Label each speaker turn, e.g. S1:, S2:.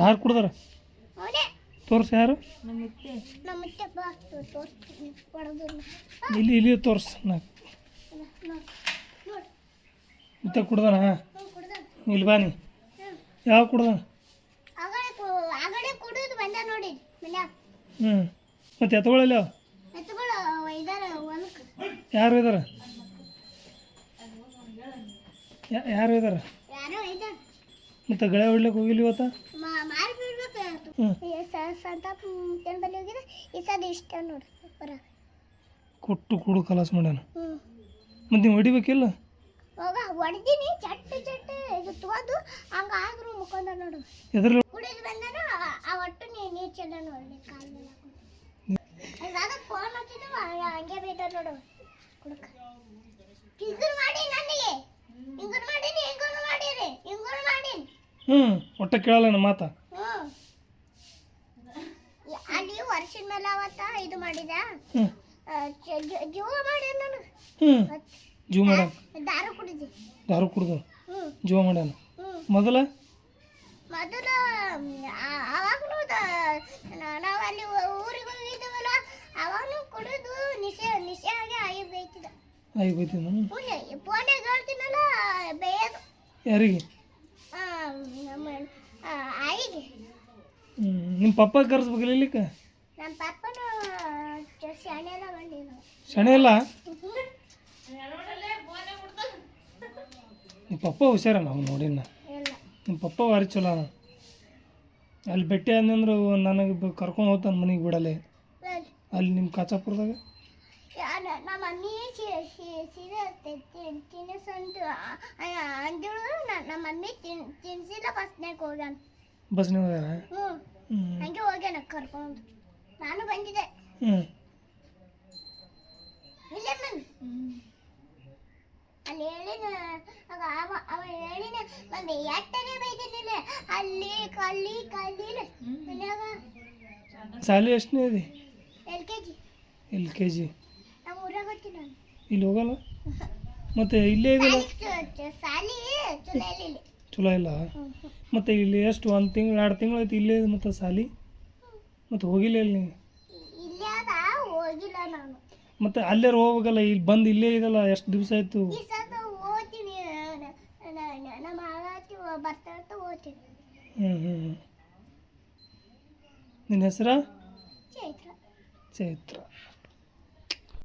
S1: ಯಾರು ಕುಡ್ದಾರ
S2: ತೋರ್ಸು
S1: ತೋರ್ಸಿ ಯಾರು ಇಲ್ಲಿ ಇಲ್ಲಿ ತೋರ್ಸು ಮತ್ತೆ ಕುಡ್ದಾನ? ಇಲ್ಲಿ ಬಾ ನೀ. ಯಾವ ಕುಡ್ದಾನ? ಹ್ಞೂ ಮತ್ತೆ
S2: ಎತ್ಕೊಳ್ಳಲ್ಲ
S1: ಯಾರು ಇದಾರ? ಯಾರು ಇದಾರ? ಮತ್ತೆ ಗಳೆ ಹೊಡ್ಲಿಕ್ಕೆ ಹೋಗಿಲ್ಲ ಇವತ್ತ?
S2: ಮಾರಿ ಬಿಡ್ಬೇಕು.
S1: ಹ್ಞೂ
S2: ಸಂತಾಪ ಮುತ್ತೇನ ಬಲ್ಲಿ ಹೋಗಿದ್ರೆ ಈ ಸದ ಇಷ್ಟ ನೋಡಿ ಬರ
S1: ಕೊಟ್ಟು ಕುಡು ಕಲಾಸ್ ಮಾಡ್ಯಾನ
S2: ಹ್ಞೂ
S1: ಮತ್ತೆ ನೀವು ಹೊಡಿಬೇಕಿಲ್ಲ?
S2: ಹೋಗ ಹೊಡೆದೀನಿ ಚಟ್ ಚಟ್ಟ ಇದು ತುವದು ಹಂಗ ಆದ್ರೂ ಮುಖಂದ ನೋಡು.
S1: ಎದ್ರಲ್ಲಿ
S2: ಕುಡಿದು ಬಂದಾನ ಆ- ಒಟ್ಟು ನೀ ನೀರು ಚೆಲ್ಲ ನೋಡಿ ಕಾಲ ಮೇಲೆ ಫೋನ್ ಹಂಗೆ ಬೇಡ ನೋಡು. ಕುಡ್ಕ.
S1: ಹ್ಞೂ ಒಟ್ಟ ಕೇಳಲ್ಲ ನಮ್ಮ ಮಾತ
S2: ಅಲ್ಲಿ ವರ್ಷದ ಮೇಲೆ ಅವತ್ತ ಇದು ಮಾಡಿದ?
S1: ಹ್ಞೂ
S2: ಜೀವ ಮಾಡ್ಯಾನ ನಾನು
S1: ಹ್ಞೂ ಜೀವ ಮಾಡ್ಯಾನ
S2: ದಾರು ಕುಡಿದಿ.
S1: ದಾರು ಕುಡಿದು. ಜೀವ ಮಾಡ್ಯಾನ ಮೊದಲ?
S2: ಮೊದಲ ಅವಾಗಲೂ ನಾವು ಅಲ್ಲಿ ಊರಿಗೆ ಹೋಗಿದ್ದೀವಲ್ಲ ಅವಾಗಲೂ ಕುಡಿದು ನಿಶೆ ನಿಶೆ ಆಗಿ ಆಗಿ ಬೇಯ್ತಿದ್ದ
S1: ಆಗಿ
S2: ಪುಣ್ಯ ಫೋನ್ಯಾಗ ಹೇಳ್ತೀನಲ್ಲ ಬೇಯೋದು
S1: ಯಾರಿಗೆ
S2: ಆ, ನಮ್ಮ ಆ, ಆಯಿಗೆ
S1: ಹ್ಞೂ ನಿಮ್ಮ ಪಪ್ಪ ಕರ್ಸ್ಬೇಕಿಲ್ಲ ಇಲ್ಲಿಕ್ಕೆ?
S2: ನಮ್ಮ ಪಪ್ಪನು ಶಾಣೆ ಎಲ್ಲ ಬಂದಿಲ್ಲ
S1: ಶಣೆ ಇಲ್ಲ. ನಿಮ್ಮ ಪಪ್ಪ ಹುಷಾರ ನಾವು ನೋಡಿನ
S2: ಇಲ್ಲ.
S1: ನಿಮ್ಮ ಪಪ್ಪ ಭಾರಿ ಚಲೋ ಅದ. ಅಲ್ಲಿ ಭೇಟಿ ಅಂದಂದ್ರೆ ನನಗೆ ಕರ್ಕೊಂಡು ಹೋಗ್ತಾನೆ ಮನೆಗೆ ಬಿಡಲೆ ಅಲ್ಲಿ ನಿಮ್ಮ ಕಾಚಾಪುರದಾಗ?
S2: ನಮ್ಮ ಮಮ್ಮಿ ಸೀರೆ ತಿನ್ನಿಸಂದು ಅಂದಳು ನಮ್ಮ ಮಮ್ಮಿ ತಿನ್ ತಿನ್ಸಿಲ್ಲ ಬಸ್ನಾಗ ಹೋಗ್ಯಾನ.
S1: ಬಸ್ನಾಗ ಹೋಗ್ಯಾರ
S2: ಹ್ಞೂ ಹಂಗೆ ಹೋಗ್ಯಾನ ಕರ್ಕೊಂಡು. ನಾನು ಬಂದಿದ್ದೆ.
S1: ಹ್ಞೂ
S2: ಇಲ್ಲೇ ಅಲ್ಲಿ ಹೇಳಿನ ಆಗ ಅವ ಅವ ಹೇಳಿನ ಬಂದೆ ಎಟ್ಟನೆ ಬೈದಿನಿಲ್ಲ ಅಲ್ಲಿ ಕಲ್ಲಿ ಕಲ್ಲಿನ ಮನ್ಯಾಗ
S1: ಸಾಲಿ ಎಷ್ಟನೇ ಇದೆ?
S2: L K G.
S1: L K G.
S2: ನಮ್ಮ ಊರಾಗ ಹೋಗ್ತೀನಿ ನಾನು.
S1: ಇಲ್ಲಿ ಹೋಗಲ್ಲ? ಮತ್ತೆ ಇಲ್ಲೇ ಇದೆಯಲ್ಲ?
S2: ಸಾಲಿ ಚಲೋ ಇಲ್ಲಿ.
S1: ಚಲೋ ಇಲ್ಲ. ಮತ್ತು ಇಲ್ಲಿ ಎಷ್ಟು ಒಂದು ತಿಂಗಳು ಎರಡು ತಿಂಗಳು ಐತಿ ಇಲ್ಲೇ ಮತ್ತು ಸಾಲಿ. ಮತ್ತು ಹೋಗಿಲ್ಲ ಇಲ್ಲಿ ಮತ್ತು ಅಲ್ಲೇ ಹೋಗ್ಬೇಕಲ್ಲ ಇಲ್ಲಿ ಬಂದು ಇಲ್ಲೇ ಇದಲ್ಲ ಎಷ್ಟು ದಿವಸ ಆಯಿತು? ಹ್ಞೂ ಹ್ಞೂ ನಿನ್ನ ಹೆಸರ?
S2: ಚೈತ್ರ.
S1: ಚೈತ್ರ.